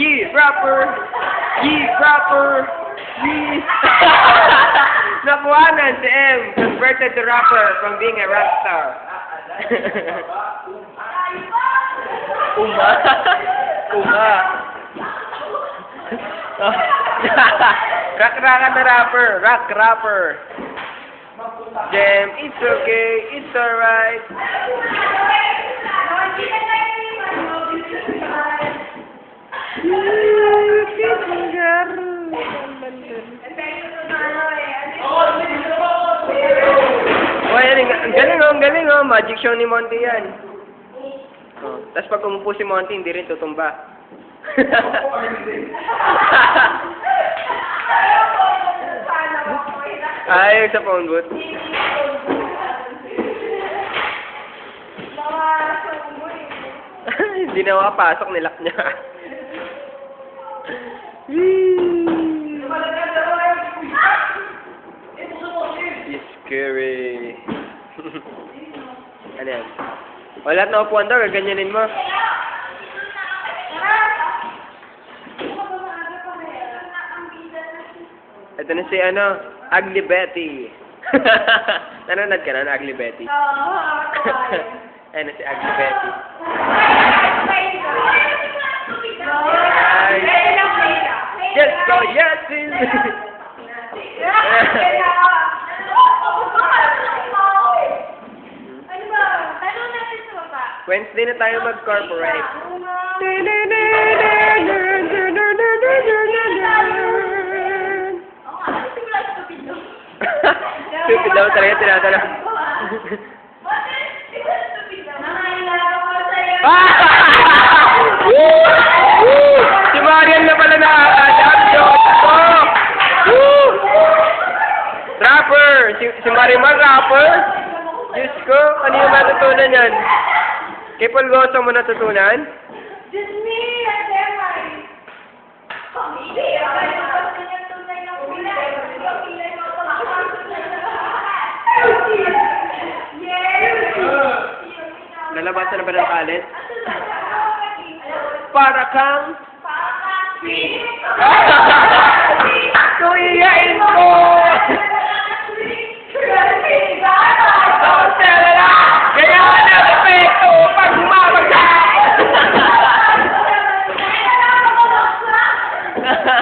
Yee, rapper! Yee, rapper! Yee! Nakuhanan si M, converted to rapper from being a rap star. Uma. Uma. rock rockan na rapper. Rock rapper. Jem, it's okay, it's alright. Oh, yan, ang galing oh, ang galing oh. Magic show ni Monty yan. Oh. Tapos pag umupo si Monty, hindi rin tutumba. Ay, sa phone booth. Hindi na makapasok, nilak niya. It's scary. ano yan? Wala na upuan daw, gaganyanin mo. Ito na si ano, Ugly Betty. Nanonood ka na ng Ugly Betty? Ayan na si Ugly Betty. Yes, go, yes! Wednesday na tayo mag-corporate. Stupid daw talaga tinatanong. Ah! Si Marian na pala nakakadab. Diyos ko! Rapper! Si, si Marimar rapper? Diyos ko, ano yung matutunan yan? Kay Polgoso mo natutunan? Lalabasan na ba ng talent? Para kang... Kuyain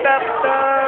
stop, stop.